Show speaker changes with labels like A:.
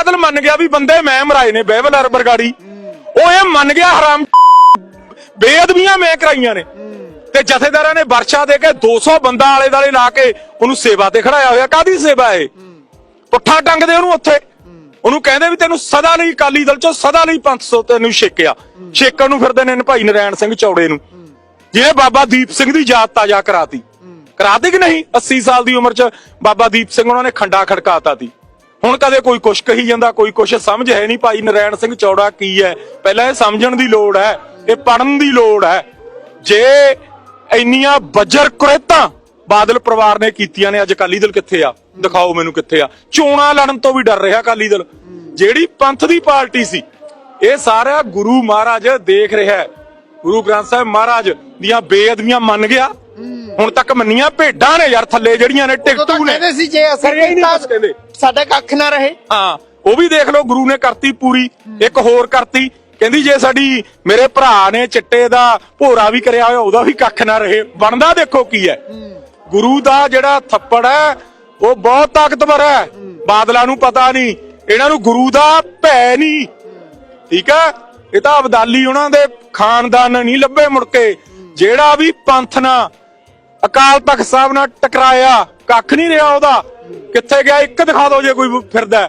A: ਬਾਦਲ ਮੰਨ ਗਿਆ ਵੀ ਬੰਦੇ ਮੈਂ ਮਰਾਏ ਨੇ ਬਹਿਬਲ ਅਰਬਰ ਗਾੜੀ ਉਹ ਇਹ ਮੰਨ ਗਿਆ ਹਰਾਮ ਬੇਅਦਬੀਆਂ ਮੈਂ ਕਰਾਈਆਂ ਨੇ। ਤੇ ਜਥੇਦਾਰਾਂ ਨੇ ਵਰਸ਼ਾ ਦੇ ਕੇ 200 ਬੰਦਾ ਆਲੇ ਦਾਲੇ ਲਾ ਕੇ ਉਹਨੂੰ ਸੇਵਾ ਤੇ ਖੜਾਇਆ ਹੋਇਆ। ਕਾਦੀ ਸੇਵਾ ਇਹ? ਪੁੱਠਾ ਟੰਗਦੇ ਉਹਨੂੰ ਉੱਥੇ। ਉਹਨੂੰ ਕਹਿੰਦੇ ਵੀ ਤੈਨੂੰ ਸਦਾ ਲਈ ਅਕਾਲੀ ਦਲ ਚੋਂ ਸਦਾ ਲਈ 500 ਤੈਨੂੰ ਛੇਕਿਆ। ਛੇਕਣ ਨੂੰ ਫਿਰਦੇ ਨੇ ਭਾਈ ਨਰੈਣ ਸਿੰਘ ਚੌੜੇ ਨੂੰ। ਜਿਹਨੇ ਬਾਬਾ ਦੀਪ ਸਿੰਘ ਦੀ ਯਾਦ ਤਾਜ਼ਾ ਕਰਾਤੀ। ਕਰਾਤੀ ਕਿ ਨਹੀਂ? 80 ਸਾਲ ਦੀ ਉਮਰ 'ਚ ਬਾਬਾ ਦੀਪ ਸਿੰਘ ਉਹਨਾਂ ਨੇ ਖੰਡਾ ਖੜਕਾਤਾ ਤੀ ਹੁਣ ਕਦੇ ਕੋਈ ਕੁਛ ਕਹੀ ਜਾਂਦਾ, ਕੋਈ ਕੁਛ ਸਮਝ ਹੈ ਨਹੀਂ ਭਾਈ, ਨਰੈਣ ਸਿੰਘ ਚੌੜਾ ਕੀ ਹੈ? ਪਹਿਲਾਂ ਇਹ ਸਮਝਣ ਦੀ ਲੋੜ ਹੈ, ਇਹ ਪੜਨ ਦੀ ਲੋੜ ਹੈ। ਜੇ ਇੰਨੀਆਂ ਬੱਜਰ ਕੁਰੇਤਾਂ ਬਾਦਲ ਪਰਿਵਾਰ ਨੇ ਕੀਤੀਆਂ ਨੇ, ਅੱਜ ਅਕਾਲੀ ਦਲ ਕਿੱਥੇ ਆ? ਦਿਖਾਓ ਮੈਨੂੰ ਕਿੱਥੇ ਆ। ਚੋਣਾਂ ਲੜਨ ਤੋਂ ਵੀ ਡਰ ਰਿਹਾ ਅਕਾਲੀ ਦਲ। ਜਿਹੜੀ ਪੰਥ ਦੀ ਪਾਰਟੀ ਸੀ, ਇਹ ਸਾਰਾ ਗੁਰੂ ਮਹਾਰਾਜ ਦੇਖ ਰਿਹਾ ਹੈ। ਗੁਰੂ ਗ੍ਰੰਥ ਸਾਹਿਬ ਮਹਾਰਾਜ ਦੀਆਂ ਬੇਅਦਬੀਆਂ ਮੰਨ ਗਿਆ। ਹੁਣ ਤੱਕ ਮੰਨੀਆਂ ਭੇਡਾਂ ਨੇ ਯਾਰ ਥੱਲੇ ਜਿਹੜੀਆਂ ਨੇ ਟਿਕਟੂ ਨੇ।
B: ਕਹਿੰਦੇ ਸੀ ਜੇ ਅਸੀਂ
A: ਕਰਿਆ ਹੀ ਨਹੀਂ
B: ਕੀਤਾ
A: ਕੁਛ ਕਹਿੰਦੇ
B: ਸਾਡਾ ਕੱਖ ਨਾ ਰਹੇ।
A: ਹਾਂ ਉਹ ਵੀ ਦੇਖ ਲਓ ਗੁਰੂ ਨੇ ਕਰਤੀ ਪੂਰੀ ਇੱਕ ਹੋਰ ਕਰਤੀ। ਕਹਿੰਦੀ ਜੇ ਸਾਡੀ ਮੇਰੇ ਭਰਾ ਨੇ ਚਿੱਟੇ ਦਾ ਭੋਰਾ ਵੀ ਕਰਿਆ ਹੋਇਆ ਉਹਦਾ ਵੀ ਕੱਖ ਨਾ ਰਹੇ। ਬਣਦਾ ਦੇਖੋ ਕੀ ਹੈ। ਗੁਰੂ ਦਾ ਜਿਹੜਾ ਥੱਪੜ ਹੈ ਉਹ ਬਹੁਤ ਤਾਕਤਵਰ ਹੈ। ਬਾਦਲਾਂ ਨੂੰ ਪਤਾ ਨਹੀਂ ਇਹਨਾਂ ਨੂੰ ਗੁਰੂ ਦਾ ਭੈ ਨਹੀਂ। ਠੀਕ ਹੈ? ਇਹ ਤਾਂ ਅਬਦਾਲੀ ਉਹਨਾਂ ਦੇ ਖਾਨਦਾਨ ਨਹੀਂ ਲੱਭੇ ਮੁੜ ਕੇ। ਜਿਹੜਾ ਵੀ ਪੰਥ ਨਾਲ ਅਕਾਲ ਤਖਤ ਸਾਹਿਬ ਨਾਲ ਟਕਰਾਇਆ। ਕੱਖ ਨਹੀਂ ਰਿਹਾ ਉਹਦਾ। ਕਿੱਥੇ ਗਿਆ? ਇੱਕ ਦਿਖਾ ਦਿਓ ਜੇ ਕੋਈ ਫਿਰਦਾ